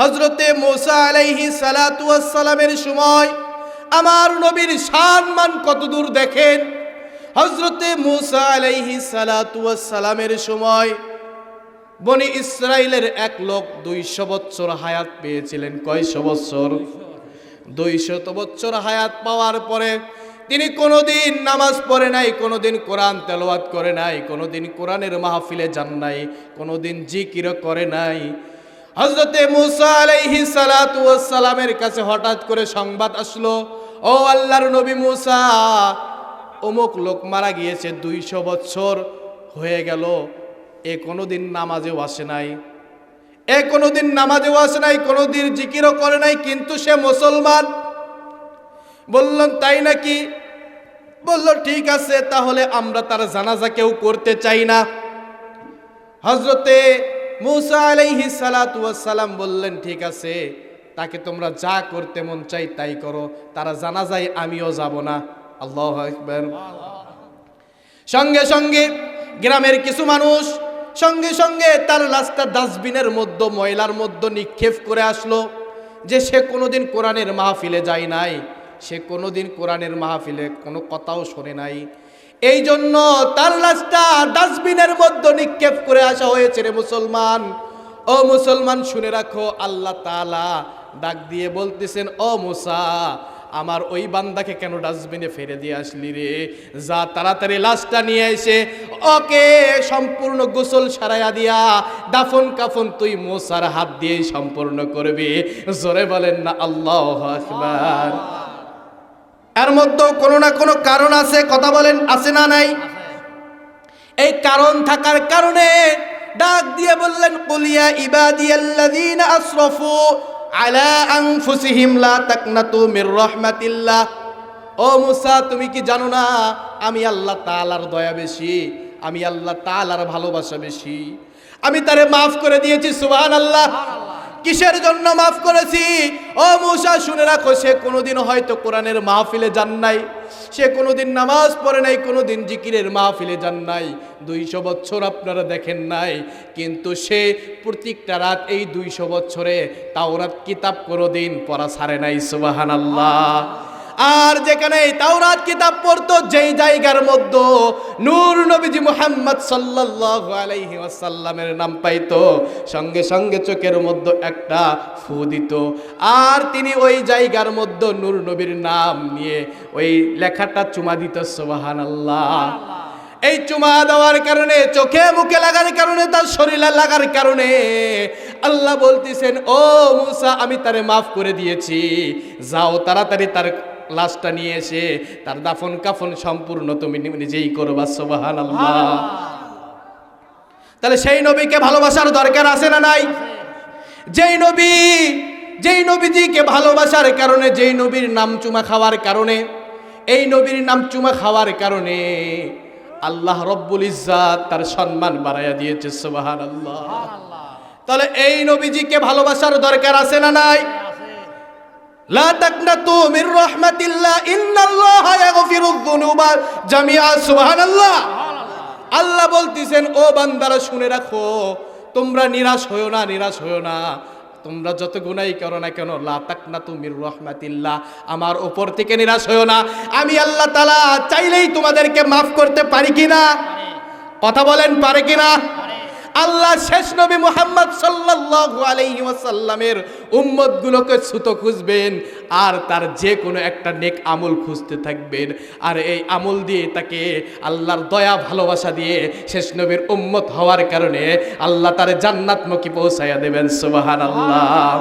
হজরতে মোসা আলাইহি সালাতু সালামের সময় আমার নবীর সম্মান কত দূর দেখেন? হজরতে মুসা আলাইহি সালাতু সালামের সময় বনি ইসরায়েলের এক লোক দুইশো বছর হায়াত পেয়েছিলেন। কয়শো বছর দুইশত বছর হায়াত পাওয়ার পরে তিনি কোনোদিন নামাজ পড়ে নাই, কোনোদিন কোরআন তেলাওয়াত করে নাই, কোনোদিন কোরআনের মাহফিলে যান নাই, কোনোদিন জিকির করে নাই। হজরতে মুসা আলাইহি সালাতু সালামের কাছে হঠাৎ করে সংবাদ আসলো, ও আল্লাহর নবী মুসা, অমুক লোক মারা গিয়েছে দুইশো বছর হয়ে গেল, এ কোনোদিন নামাজেও আসে নাই। এ কোনোদিন নামাজেও আসে নাই, কোনোদিন জিকিরও করে নাই, কিন্তু সে মুসলমান। বললাম তাই নাকি? বলল, ঠিক আছে, তাহলে আমরা তার জানাজা কেউ করতে চাই না। হজরতে মুসা আলাইহি সালাম বললেন, ঠিক আছে, তাকে তোমরা যা করতে মন চাই তাই করো, তারা জানা যায় আমিও যাব না। আল্লাহ আকবার। সঙ্গে সঙ্গে গ্রামের কিছু মানুষ সঙ্গে সঙ্গে তার লাশটা ডাস্টবিনের মধ্যে, ময়লার মধ্যে নিক্ষেপ করে আসলো যে সে কোনোদিন কোরআনের মাহফিলে যায় নাই, সে কোনোদিন কোরআনের মাহফিলে কোনো কথাও শোনে নাই। এই জন্য তার লাশটা ডাস্টবিনের মধ্যে নিক্ষেপ করে আসা হয়েছে রে মুসলমান। ও মুসলমান, শুনে রাখো, আল্লাহ তালা ডাক দিয়ে বলতেছেন, ও মুসা, আমার ওই বান্দাকে কেন ডাস্টবিনে ফেলে দিয়ে আসলি রে? যা তাড়াতাড়ি লাশটা নিয়ে এসে ওকে সম্পূর্ণ গোসল সারাইয়া দিয়া, দাফন কাফন তুই মোসার হাত দিয়েই সম্পূর্ণ করবি। জোরে বলেন না, আল্লাহ আকবার। এর মধ্যেও কোনো না কোনো কারণ আছে, কথা বলেন, আছে না নাই? এই কারণ থাকার কারণে ডাক দিয়ে বললেন কুলিয়া ইবাদিয়াল্লাযীনা আসরাফু আলা আনফুসিহিম লা তাকনাতু মির রাহমাতিল্লাহ। ও মুসা, তুমি কি জানো না, আমি আল্লাহ তাআলার দয়া বেশি, আমি আল্লাহ তাআলার ভালোবাসা বেশি। আমি তারে মাফ করে দিয়েছি, সুবহানাল্লাহ। কিসের জন্য মাফ করেছি? ও মুসা, শুনে রাখো, সে কোনোদিন হয়তো কোরআনের মাহফিলে যান নাই। সে কোনোদিন নামাজ পড়ে নাই, কোনোদিন জিকিরের মাহফিলে যান নাই। দুইশো বছর আপনারা দেখেন নাই, কিন্তু সে প্রত্যেকটা রাত এই দুইশো বছরে তাওরাত, কিতাব কোনোদিন পড়া ছাড়ে নাই সুবাহান আল্লাহ আর যেখানে তাওরাত কিতাব পড়তো, যেই জায়গার মধ্যে নূর নবীজি মুহাম্মদ সাল্লাল্লাহু আলাইহি ওয়াসাল্লামের নাম পাইতো, সঙ্গে সঙ্গে চোখের মধ্যে একটা ফু দিত। আর তিনি ওই জায়গার মধ্যে নূর নবীর নাম নিয়ে ওই লেখাটা চুমা দিত, সুবহানাল্লাহ। এই চুমা দেওয়ার কারণে, চোখে মুখে লাগার কারণে, তার শরীরে লাগার কারণে আল্লাহ বলতেছেন, ও মুসা, আমি তারে মাফ করে দিয়েছি। যাও তাড়াতাড়ি তার লাশটা নিয়ে এসে তার দাফন কাফন সম্পূর্ণ তুমি নিজেই করবা সোবাহান আল্লাহ তাহলে সেই নবীকে ভালোবাসার দরকার আছে না নাই? যেই নবী, যেই নবীজিকে ভালোবাসার কারণে, যেই নবীর নাম চুমা খাওয়ার কারণে, এই নবীর নাম চুমা খাওয়ার কারণে আল্লাহ রব্বুল ইজ্জাত তার সম্মান বাড়াইয়া দিয়েছে সুবাহান আল্লাহ তাহলে এই নবীজিকে ভালোবাসার দরকার আছে না নাই? لا تقنطوا من رحمة الله إن الله يغفر الذنوب جميعا سبحان الله আল্লাহ বলতেছেন ও বান্দারা শুনে রাখো তোমরা নিরাশ হয়েও না নিরাশ হয়েও না তোমরা যত গুনাই করো না কেন লা তাকনা তুমির রহমাতিল্লাহ আমার উপর থেকে নিরাশ হয়েও না আমি আল্লাহ তালা চাইলেই তোমাদেরকে মাফ করতে পারি কিনা কথা বলেন পারে কিনা আল্লাহ শেষ নবী মুহাম্মদ সাল্লাল্লাহু আলাইহি ওয়াসাল্লামের উম্মতগুলোকে ছুতো খুঁজবেন আর তার যে কোনো একটা নেক আমল খুঁজতে থাকবেন। আর এই আমল দিয়ে তাকে আল্লাহর দয়া, ভালোবাসা দিয়ে শেষ নবীর উম্মত হওয়ার কারণে আল্লাহ তার জান্নাতমুখী পৌঁছাইয়া দেবেন। সুবাহান আল্লাহ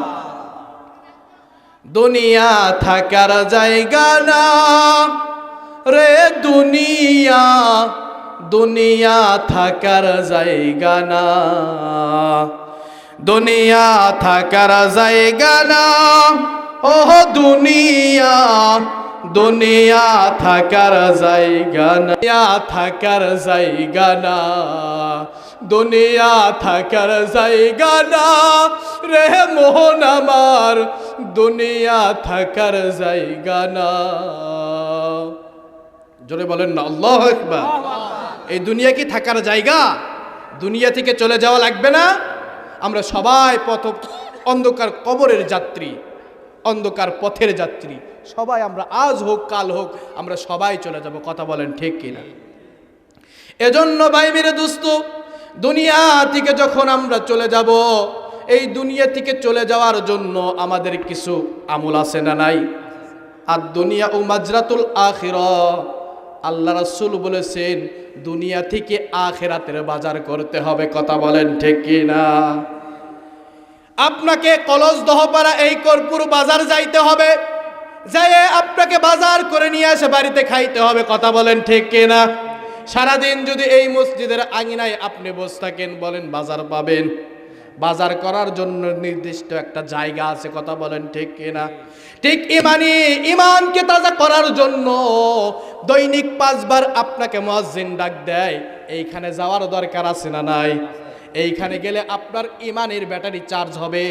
দুনিয়া থাকার জায়গা না রে দুনিয়া দুনিয়া থাকার জায়গা না। দুনিয়া থাকার জায়গা না। ওহ, দুনিয়া দুনিয়া থাকার জায়গা না। থাকার জায়গা না। দুনিয়া থাকার জায়গা না। রে মোহন আমার, দুনিয়া থাকার জায়গা না। জোরে বলেন না, আল্লাহ একবার এই দুনিয়া কি থাকার জায়গা? দুনিয়া থেকে চলে যাওয়া লাগবে না? আমরা সবাই পথ অন্ধকার কবরের যাত্রী, অন্ধকার পথের যাত্রী। সবাই আমরা আজ হোক, কাল হোক, আমরা সবাই চলে যাব, কথা বলেন ঠিক কিনা? এজন্য ভাই মেরে দোস্ত, দুনিয়া থেকে যখন আমরা চলে যাব, এই দুনিয়া থেকে চলে যাওয়ার জন্য আমাদের কিছু আমল আছে না নাই? আর দুনিয়া ও মাজরাতুল আখির। আল্লাহ রাসূল বলেছেন, দুনিয়া থেকে আখেরাতের বাজার করতে হবে, কথা বলেন ঠিক না আপনাকে কলস দহপাড়া এই কর্পুর বাজার যাইতে হবে যাই আপনাকে বাজার করে নিয়ে আসে বাড়িতে খাইতে হবে, কথা বলেন ঠিক কি না সারাদিন যদি এই মসজিদের আঙিনায় আপনি বসে থাকেন, বলেন বাজার পাবেন। বাজার করার জন্য নির্দিষ্ট একটা জায়গা আছে, কথা বলেন ঠিক কিনা? ঠিক ইমানি ইমানকে তাজা করার জন্য দৈনিক পাঁচবার আপনাকে মুয়াজ্জিন ডাক দেয়, এইখানে যাওয়ার দরকার আছে না নাই? এইখানে গেলে আপনার ইমানের ব্যাটারি চার্জ হবে,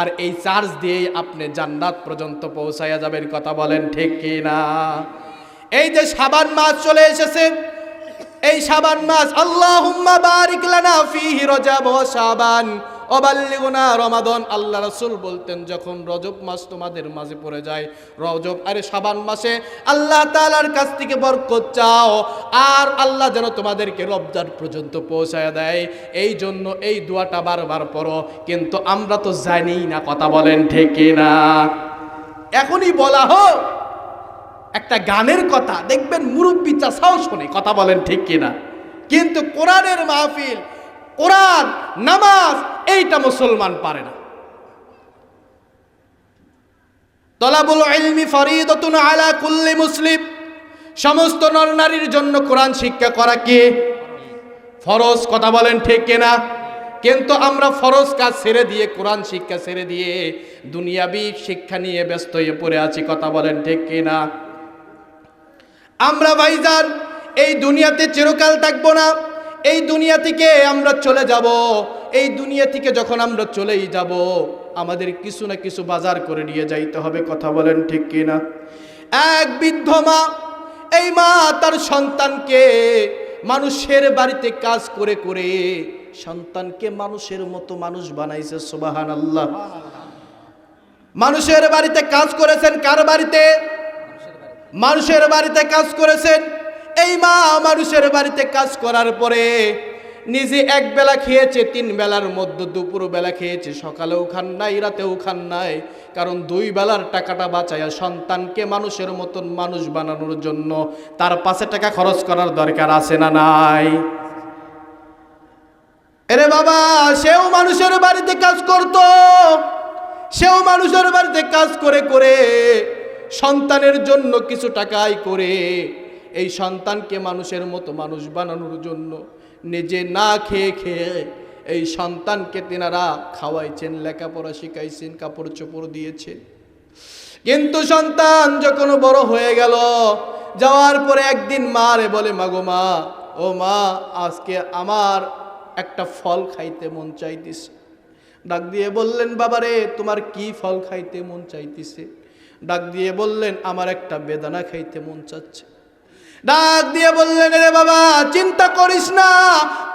আর এই চার্জ দিয়েই আপনি জান্নাত পর্যন্ত পৌঁছাইয়া যাবেন, কথা বলেন ঠিক কি না এই যে সাবান মাছ চলে এসেছে, এই সাবান মাস, আল্লাহুম্মা বারিক লানা ফিহি রজব শাবান। অবাল্লিগুনা রমাদন, আল্লাহ রাসূল বলতেন, যখন রজব মাস তোমাদের মাঝে পড়ে যায়, রজব, আরে সাবান মাসে, আল্লাহ তাআলার কাছ থেকে বরকত চাও, আর আল্লাহ যেন তোমাদেরকে রমজান পর্যন্ত পৌঁছায় দেয়। এই জন্য এই দোয়াটা বারবার পড়ো, কিন্তু আমরা তো জানি না কথা বলেন ঠিক না এখনই বলা হোক, একটা গানের কথা, দেখবেন মুরব্বী চাষাও শোনে, কথা বলেন ঠিক কিনা। কিন্তু কোরআনের মাহফিল, কোরআন, নামাজ এইটা মুসলমান পারে না। তলাবুল ইলমি ফরিদতুন আলা কুল্লি মুসলিম। সমস্ত নরনারীর জন্য কোরআন শিক্ষা করা কি? ফরজ, কথা বলেন ঠিক কিনা? কিন্তু আমরা ফরজ কাজ ছেড়ে দিয়ে, কোরআন শিক্ষা ছেড়ে দিয়ে দুনিয়াবি শিক্ষা নিয়ে ব্যস্ত হয়ে পড়ে আছি, কথা বলেন ঠিক কিনা? আমরা ভাইজান, এই দুনিয়াতে চিরকাল থাকব না। এই দুনিয়া থেকে আমরা চলে যাব। এই দুনিয়া থেকে যখন আমরা চলেই যাব, আমাদের কিছু না কিছু বাজার করে নিয়ে যাইতে হবে, কথা বলেন ঠিক কিনা? এক বৃদ্ধ মা, এই মা তার সন্তানকে মানুষের বাড়িতে কাজ করে করে সন্তানকে মানুষের মতো মানুষ বানাইছে সুবাহান আল্লাহ মানুষের বাড়িতে কাজ করেছেন কার বাড়িতে। মানুষের বাড়িতে কাজ করেছেন এই মা মানুষের বাড়িতে কাজ করার পরে নিজে এক বেলা খেয়েছে, তিন বেলার মধ্যে দুপুর বেলা খেয়েছে, সকালেও খান নাই, রাতেও খান নাই। কারণ দুই বেলার টাকাটা বাঁচাইয়া সন্তানকে মানুষের মতন মানুষ বানানোর জন্য তার পাশে টাকা খরচ করার দরকার আছে না নাই? এরে বাবা, সেও মানুষের বাড়িতে কাজ করত। সেও মানুষের বাড়িতে কাজ করে করে সন্তানের জন্য কিছু টাকাই করে এই সন্তানকে মানুষের মতো মানুষ বানানোর জন্য নিজে না খেয়ে খেয়ে এই সন্তানকে তেনারা খাওয়াইছেন, লেখাপড়া শিখাইছেন, কাপড় চোপড় দিয়েছেন। কিন্তু সন্তান যখন বড় হয়ে গেল, যাওয়ার পরে একদিন মা রে বলে মাগো মা, ও মা, আজকে আমার একটা ফল খাইতে মন চাইতেছে। ডাক দিয়ে বললেন বাবারে তোমার কি ফল খাইতে মন চাইতেছে? ডাক দিয়ে বললেন, আমার একটা বেদানা খাইতে মন চাচ্ছে। ডাক দিয়ে বললেন রে বাবা, চিন্তা করিস না,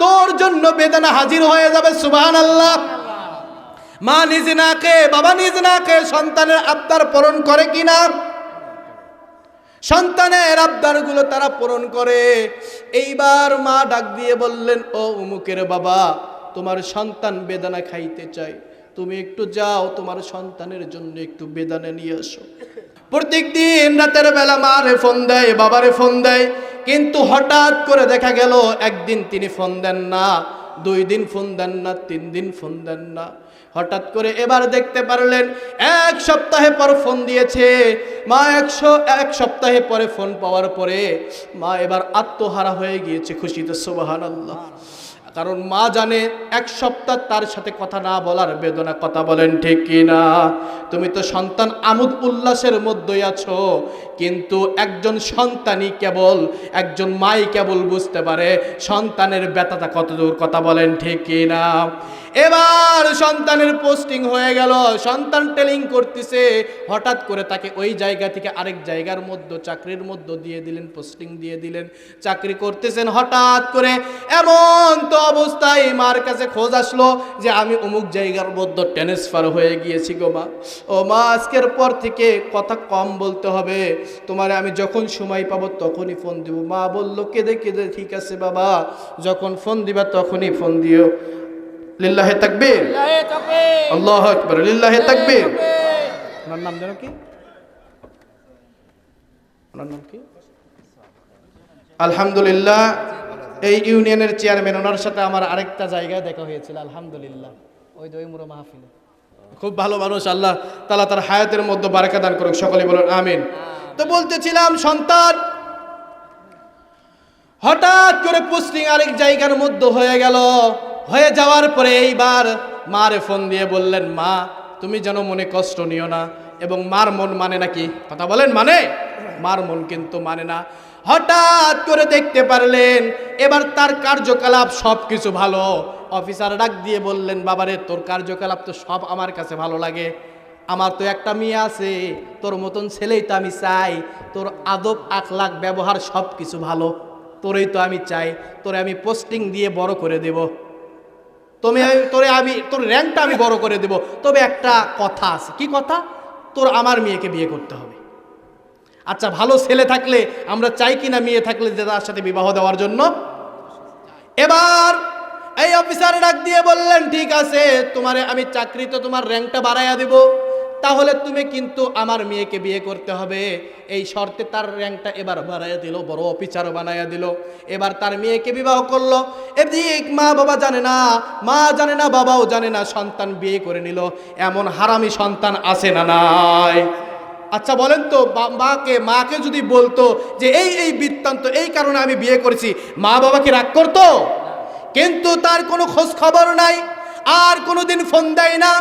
তোর জন্য বেদানা হাজির হয়ে যাবে সুবহান আল্লাহ মা নিজে না খেয়ে বাবা নিজে না খেয়ে সন্তানের আবদার পূরণ করে কিনা? সন্তানের আবদারগুলো তারা পূরণ করে। এইবার মা ডাক দিয়ে বললেন, ও উমুকের বাবা, তোমার সন্তান বেদানা খাইতে চায়। তুমি একটু যাও, তোমার সন্তানের জন্য একটু বেদানা নিয়ে আসো। প্রত্যেক দিন রাতের বেলা মারে ফোন দেয়, বাবারে ফোন দেয়। কিন্তু হঠাৎ করে দেখা গেল, একদিন তিনি ফোন দেন না, দুই দিন ফোন দেন না, তিন দিন ফোন দেন না। হঠাৎ করে এবার দেখতে পারলেন, এক সপ্তাহে পর ফোন দিয়েছে। মা, একশো, এক সপ্তাহে পরে ফোন পাওয়ার পরে মা এবার আত্মহারা হয়ে গিয়েছে খুশিতে সুবাহান আল্লাহ কারণ মা জানে এক সপ্তাহ তার সাথে কথা না বলার বেদনা কথা বলেন ঠিক কিনা? তুমি তো সন্তান আমোদ উল্লাসের মধ্যেই আছো। কিন্তু একজন সন্তানই কেবল, একজন মাই কেবল বুঝতে পারে সন্তানের ব্যথাটা কতদূর কথা বলেন ঠিক কি না এবার সন্তানের পোস্টিং হয়ে গেল, সন্তান টেলিং করতেছে, হঠাৎ করে তাকে ওই জায়গা থেকে আরেক জায়গার মধ্যে, চাকরির মধ্যে দিয়ে দিলেন, পোস্টিং দিয়ে দিলেন, চাকরি করতেছেন হঠাৎ করে। এমন তো অবস্থায় মার কাছে খোঁজ আসলো যে আমি অমুক জায়গার মধ্যে ট্রান্সফার হয়ে গিয়েছি গো মা। ও মা, আজকের পর থেকে কথা কম বলতে হবে। তোমার আমি যখন সময় পাবো তখনই ফোন দিব। মা বলল কেঁদে কেঁদে ঠিক আছে বাবা যখন ফোন দিবা তখনই ফোন দিও। লিল্লাহে তাকবীর। লিল্লাহে তাকবীর। আল্লাহ আকবার লিল্লাহে তাকবীর। ওনার নাম যেন কি? ওনার নাম কি? আলহামদুলিল্লাহ এই ইউনিয়নের চেয়ারম্যান ওনার সাথে আমার আরেকটা জায়গায় দেখা হয়েছিল আলহামদুলিল্লাহ। ওই দইমুরো মাহফিলে। খুব ভালো মানুষ আল্লাহ তালা তার হায়াতের মধ্যে বারাকা দান করুক সকলে বলুন আমিন। তো বলতেছিলাম, সন্তান। হঠাৎ করে পোস্টিং আরেক জায়গার মধ্যে হয়ে গেল। হয়ে যাওয়ার পরে এইবার মারে ফোন দিয়ে বললেন, মা, তুমি যেন মনে কষ্ট নিও না এবং মার মন মানে নাকি? কথা বলেন মানে? মার মন কিন্তু মানে না। হঠাৎ করে দেখতে পারলেন, এবার তার কার্যকলাপ সব কিছু ভালো। অফিসার ডাক দিয়ে বললেন, বাবারে, তোর কার্যকলাপ তো সব আমার কাছে ভালো লাগে। আমার তো একটা মেয়ে আছে, তোর মতন ছেলেই তো আমি চাই, তোর আদব আখলাক ব্যবহার সব কিছু ভালো, তোরেই তো আমি চাই, তোরে আমি পোস্টিং দিয়ে বড় করে দেব। তুমি তোরে আমি, তোর র্যাঙ্কটা আমি বড় করে দেব। তবে একটা কথা আছে, কি কথা? তোর আমার মেয়েকে বিয়ে করতে হবে। আচ্ছা ভালো ছেলে থাকলে আমরা চাই কি না মেয়ে থাকলে যে তার সাথে বিবাহ দেওয়ার জন্য? এবার এই অফিসার ডাক দিয়ে বললেন, ঠিক আছে, তোমারে আমি চাকরিতে তোমার র্যাঙ্কটা বাড়াইয়া দেব। তাহলে তুমি কিন্তু আমার মেয়েকে বিয়ে করতে হবে। এই শর্তে তার র্যাঙ্কটা এবার বাড়াইয়া দিল, বড় অফিসারও বানাইয়া দিল। এবার তার মেয়েকে বিবাহ করল। এদিক মা বাবা জানে না, মা জানে না, বাবাও জানে না, সন্তান বিয়ে করে নিল। এমন হারামি সন্তান আছে না নাই? আচ্ছা বলেন তো মাকে মাকে যদি বলতো যে এই এই বৃত্তান্ত, এই কারণে আমি বিয়ে করেছি, মা বাবাকে রাগ করতো? কিন্তু তার কোনো খোঁজ খবর নাই, আর কোনোদিন ফোন দেয় না।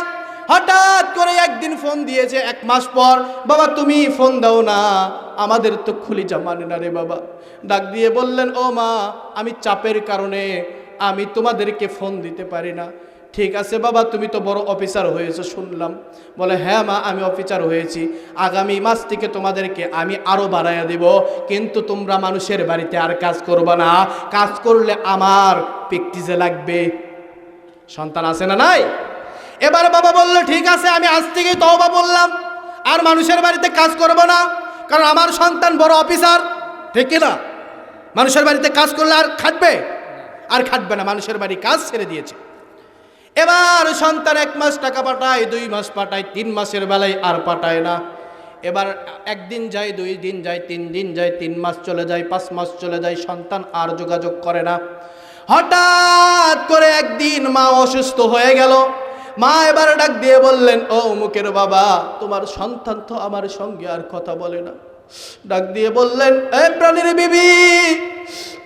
হঠাৎ করে একদিন ফোন দিয়েছে, এক মাস পর, বাবা, তুমি ফোন দাও না, আমাদের তো খুলিজা মানে না রে বাবা। ডাক দিয়ে বললেন, ও মা, আমি চাপের কারণে, আমি তোমাদেরকে ফোন দিতে পারি না। ঠিক আছে বাবা, তুমি তো বড় অফিসার হয়েছো, শুনলাম। বলে হ্যাঁ মা, আমি অফিসার হয়েছি। আগামী মাস থেকে তোমাদেরকে আমি আরও বাড়াইয়া দেব, কিন্তু তোমরা মানুষের বাড়িতে আর কাজ করবে না। কাজ করলে আমার প্র্যাকটিসে লাগবে। সন্তান আছে না নাই? এবার বাবা বলল, ঠিক আছে, আমি আজ থেকে তওবা বললাম। আর মানুষের বাড়িতে কাজ করব না, কারণ আমার সন্তান বড় অফিসার। ঠিক না মানুষের বাড়িতে কাজ করলে আর খাটবে? আর খাটবে না, মানুষের বাড়ি কাজ ছেড়ে দিয়েছে। এবার সন্তান এক মাস টাকা পাঠায়, দুই মাস পাঠায়, তিন মাসের বেলায় আর পাঠায় না। এবার একদিন যায়, দুই দিন যায়, তিন দিন যায়, তিন মাস চলে যায়, পাঁচ মাস চলে যায়, সন্তান আর যোগাযোগ করে না। হঠাৎ করে একদিন মা অসুস্থ হয়ে গেল। মা এবার ডাক দিয়ে বললেন, ও অমুকের বাবা, তোমার সন্তান তো আমার সঙ্গে আর কথা বলে না। ডাক দিয়ে বললেন, এ প্রাণীর বিবি,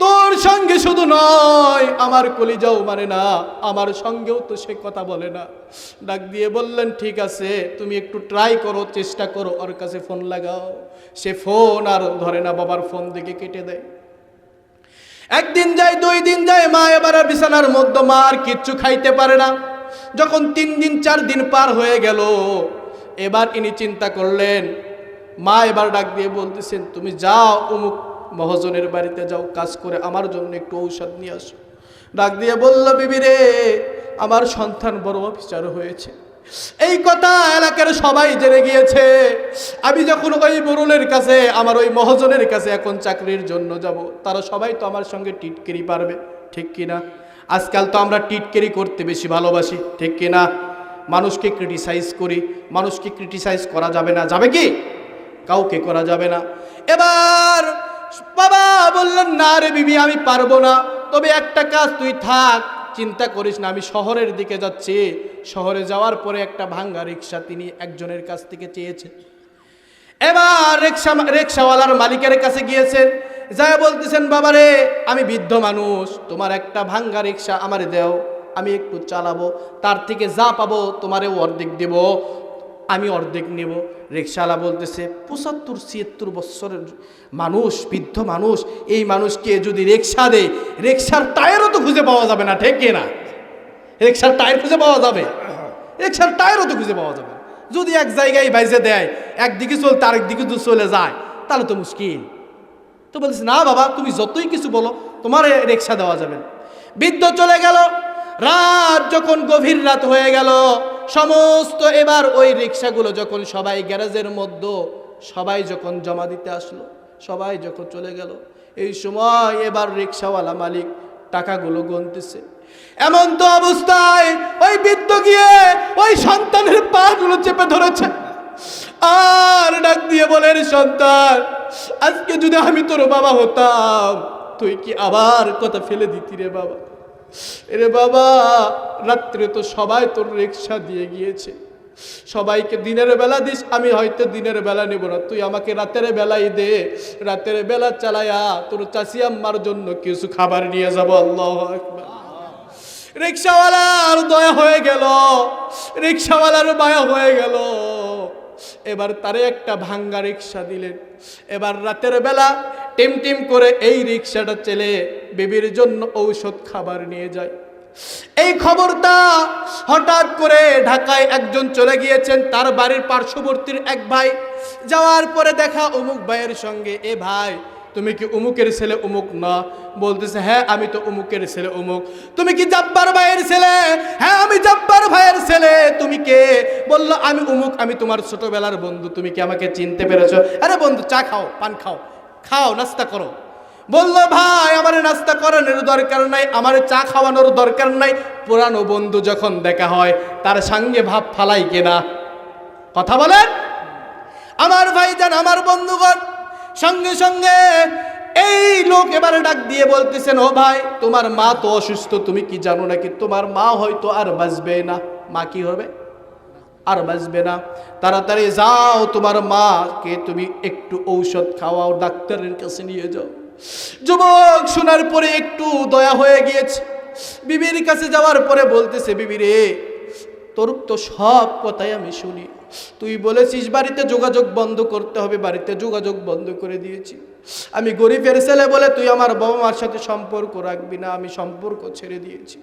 তোর সঙ্গে শুধু নয়, আমার কলিজাও মানে না, আমার সঙ্গেও তো সে কথা বলে না। ডাক দিয়ে বললেন, ঠিক আছে, তুমি একটু ট্রাই করো, চেষ্টা করো, ওর কাছে ফোন লাগাও। সে ফোন আর ধরে না, বাবার ফোন দিকে কেটে দেয়। একদিন যায়, দুই দিন যায়, মা এবার বিছানার মধ্যে মা আর কিচ্ছু খাইতে পারে না। যখন তিন দিন, চার দিন পার হয়ে গেল, এবার ইনি চিন্তা করলেন, মা এবার ডাক দিয়ে বলতেছেন, তুমি যাও অমুক মহাজনের বাড়িতে যাও, কাজ করে আমার জন্য একটু ঔষধ নিয়ে আসো। ডাক দিয়ে বলল, বিবি রে, আমার সন্তান বড় অফিসার হয়েছে। এই কথা এলাকার সবাই জেনে গিয়েছে। আমি যখন ওই বরুলের কাছে, আমার ওই মহাজনের কাছে এখন চাকরির জন্য যাব, তারা সবাই তো আমার সঙ্গে টিটকেরি পারবে, ঠিক কিনা? আজকাল তো আমরা টিটকেরি করতে বেশি ভালোবাসি, ঠিক কিনা মানুষকে ক্রিটিসাইজ করি, মানুষকে ক্রিটিসাইজ করা যাবে না। যাবে কি? কাউকে করা যাবে না। এবার বাবা বললেন, না রে বিবি, আমি পারব না। তবে একটা কাজ তুই থাক, চিন্তা করিস না, আমি শহরের দিকে যাচ্ছি। শহরে যাওয়ার পরে একটা ভাঙ্গা রিক্সা তিনি একজনের কাছ থেকে চেয়েছেন। এবার রিক্সা রিক্সাওয়ালার মালিকের কাছে গিয়েছেন। যা বলতেছেন, বাবারে, আমি বৃদ্ধ মানুষ, তোমার একটা ভাঙ্গা রিক্সা আমারে দেও, আমি একটু চালাবো, তার থেকে যা পাবো তোমারেও অর্ধেক দেব, আমি অর্ধেক নেব। রিক্সাওয়ালা বলতেছে, পঁচাত্তর, ছিয়াত্তর বছরের মানুষ, বৃদ্ধ মানুষ, এই মানুষকে যদি রিক্সা দেয় রিক্সার টায়ারও তো খুঁজে পাওয়া যাবে না, ঠিক না রিক্সার টায়ার খুঁজে পাওয়া যাবে? রিক্সার টায়ারও তো খুঁজে পাওয়া যাবে। যদি এক জায়গায় বাইজে দেয়, একদিকে চলতে আরেক দিকে তো চলে যায়, তাহলে তো মুশকিল। তো বলছে না বাবা, তুমি যতই কিছু বলো, তোমার রিক্সা দেওয়া যাবে বৃদ্ধ চলে গেল। রাত যখন গভীর রাত হয়ে গেল, সমস্ত এবার ওই রিক্সাগুলো যখন সবাই গ্যারেজের মধ্যে, সবাই যখন জমা দিতে আসলো, সবাই যখন চলে গেল, এই সময় এবার রিক্সাওয়ালা মালিক টাকাগুলো গনতেছে। এমন তো অবস্থায় ওই বৃদ্ধ গিয়ে ওই সন্তানের পা গুলো চেপে ধরেছে। আর ডাক দিয়ে বলেন সন্তান আজকে যদি আমি তোর বাবা হতাম, তুই কি আবার কথা ফেলে দিতি রে বাবা? রে বাবা, রাত্রে তো সবাই তোর রিক্সা দিয়ে গিয়েছে। সবাইকে দিনের বেলা দিস, আমি হয়তো দিনের বেলা নেব না। তুই আমাকে রাতের বেলাই দে, রাতের বেলা চালায়া তোর চাষি আম্মার জন্য কিছু খাবার নিয়ে যাব। আল্লাহ রিক্সাওয়ালার দয়া হয়ে গেল রিক্সাওয়ালার মায়া হয়ে গেল। এবার তারে একটা ভাঙ্গা রিক্সা দিলেন। এবার রাতের বেলা টিম টিম করে এই রিক্সাটা চেলে বেবির জন্য ঔষধ খাবার নিয়ে যায়। এই খবরটা হঠাৎ করে ঢাকায় একজন চলে গিয়েছেন, তার বাড়ির পার্শ্ববর্তীর এক ভাই। যাওয়ার পরে দেখা অমুক ভাইয়ের সঙ্গে, এ ভাই তুমি কি উমুকের ছেলে উমুক না? বলতেছে হ্যাঁ আমি তো উমুকের ছেলে উমুক। তুমি কি জব্বার ভাইয়ের ছেলে? হ্যাঁ আমি জব্বার ভাইয়ের ছেলে। তুমি কে? বলল, আমি উমুক, আমি তোমার ছোটবেলার বন্ধু। তুমি কি আমাকে চিনতে পেরেছ? আরে বন্ধু, চা খাও, পান খাও খাও, নাস্তা করো। বলল, ভাই, আমার নাস্তা করানোর দরকার নাই, আমার চা খাওয়ানোর দরকার নাই। পুরানো বন্ধু যখন দেখা হয়, তার সঙ্গে ভাব ফালাই কেনা? কথা বলেন? আমার ভাইজান, আমার বন্ধুগণ সঙ্গে সঙ্গে এই লোক এবারে ডাক দিয়ে বলতেছেন, ও ভাই, তোমার মা তো অসুস্থ, তুমি কি জানো নাকি? তোমার মা হয়তো আর বাঁচবে না। মা কি হবে? আর বাঁচবে না। তাড়াতাড়ি যাও, তোমার মাকে তুমি একটু ঔষধ খাওয়াও, ডাক্তারের কাছে নিয়ে যাও। যুবক শোনার পরে একটু দয়া হয়ে গিয়েছে। বিবির কাছে যাওয়ার পরে বলতেছে, বিবি রে, তোর তো সব কথাই আমি শুনি। তুই বলেছিস, বাড়িতে যোগাযোগ বন্ধ করতে হবে, বাড়িতে যোগাযোগ বন্ধ করে দিয়েছি। আমি গরিবের ছেলে বলে তুই আমার বাবা মার সাথে সম্পর্ক রাখবি না, আমি সম্পর্ক ছেড়ে দিয়েছি।